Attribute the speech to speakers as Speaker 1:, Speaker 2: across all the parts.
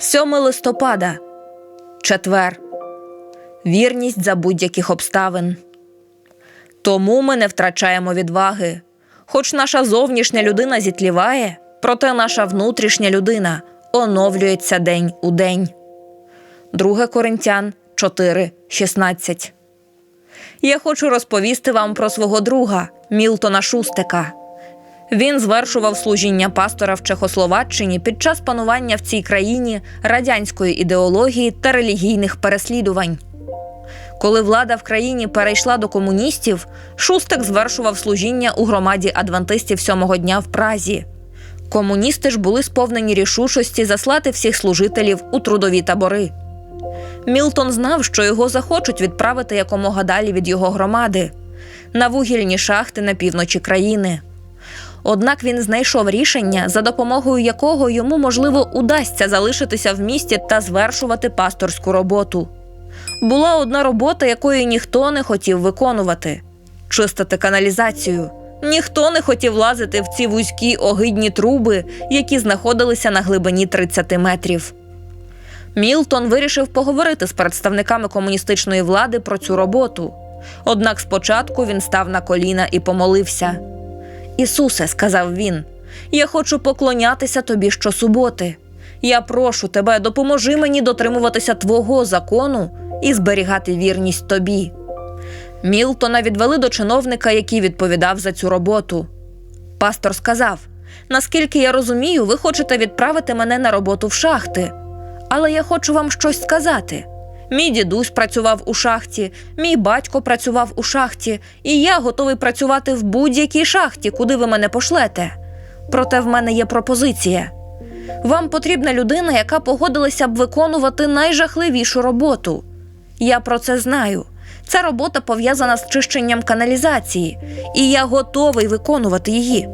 Speaker 1: 7 листопада. Четвер. Вірність за будь-яких обставин. Тому ми не втрачаємо відваги. Хоч наша зовнішня людина зітліває, проте наша внутрішня людина оновлюється день у день. 2 Коринтян 4, 16. Я хочу розповісти вам про свого друга Мілтона Шустика. Він звершував служіння пастора в Чехословаччині під час панування в цій країні радянської ідеології та релігійних переслідувань. Коли влада в країні перейшла до комуністів, Шустик звершував служіння у громаді адвентистів сьомого дня в Празі. Комуністи ж були сповнені рішучості заслати всіх служителів у трудові табори. Мілтон знав, що його захочуть відправити якомога далі від його громади на вугільні шахти на півночі країни. Однак він знайшов рішення, за допомогою якого йому, можливо, удасться залишитися в місті та звершувати пасторську роботу. Була одна робота, якої ніхто не хотів виконувати чистити каналізацію. Ніхто не хотів лазити в ці вузькі огидні труби, які знаходилися на глибині 30 метрів. Мілтон вирішив поговорити з представниками комуністичної влади про цю роботу. Однак спочатку він став на коліна і помолився. Ісусе, сказав він, я хочу поклонятися тобі щосуботи. Я прошу тебе, допоможи мені дотримуватися твого закону і зберігати вірність тобі. Мілтона відвели до чиновника, який відповідав за цю роботу. Пастор сказав: наскільки я розумію, ви хочете відправити мене на роботу в шахти. Але я хочу вам щось сказати. Мій дідусь працював у шахті, мій батько працював у шахті, і я готовий працювати в будь-якій шахті, куди ви мене пошлете. Проте в мене є пропозиція. Вам потрібна людина, яка погодилася б виконувати найжахливішу роботу. Я про це знаю. Ця робота пов'язана з чищенням каналізації, і я готовий виконувати її.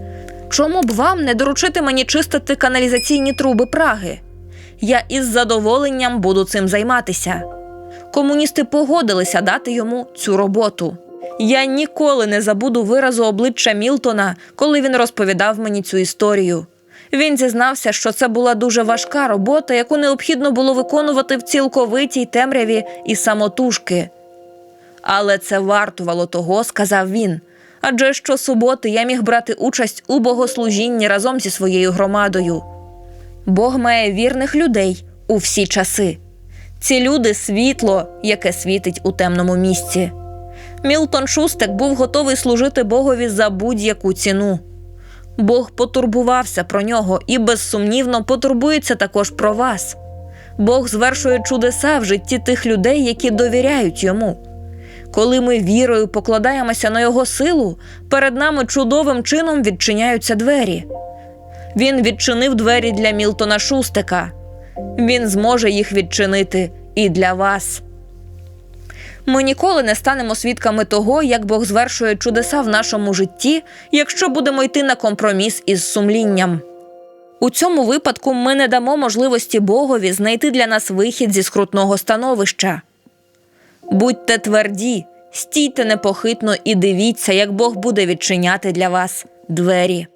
Speaker 1: Чому б вам не доручити мені чистити каналізаційні труби Праги? Я із задоволенням буду цим займатися. Комуністи погодилися дати йому цю роботу. Я ніколи не забуду виразу обличчя Мілтона, коли він розповідав мені цю історію. Він зізнався, що це була дуже важка робота, яку необхідно було виконувати в цілковитій темряві і самотужки. Але це вартувало того, сказав він. Адже щосуботи я міг брати участь у богослужінні разом зі своєю громадою. Бог має вірних людей у всі часи. Ці люди світло, яке світить у темному місці. Мілтон Шустик був готовий служити Богові за будь-яку ціну. Бог потурбувався про нього і безсумнівно потурбується також про вас. Бог звершує чудеса в житті тих людей, які довіряють йому. Коли ми вірою покладаємося на його силу, перед нами чудовим чином відчиняються двері. Він відчинив двері для Мілтона Шустика. Він зможе їх відчинити і для вас. Ми ніколи не станемо свідками того, як Бог звершує чудеса в нашому житті, якщо будемо йти на компроміс із сумлінням. У цьому випадку ми не дамо можливості Богові знайти для нас вихід зі скрутного становища. Будьте тверді, стійте непохитно і дивіться, як Бог буде відчиняти для вас двері.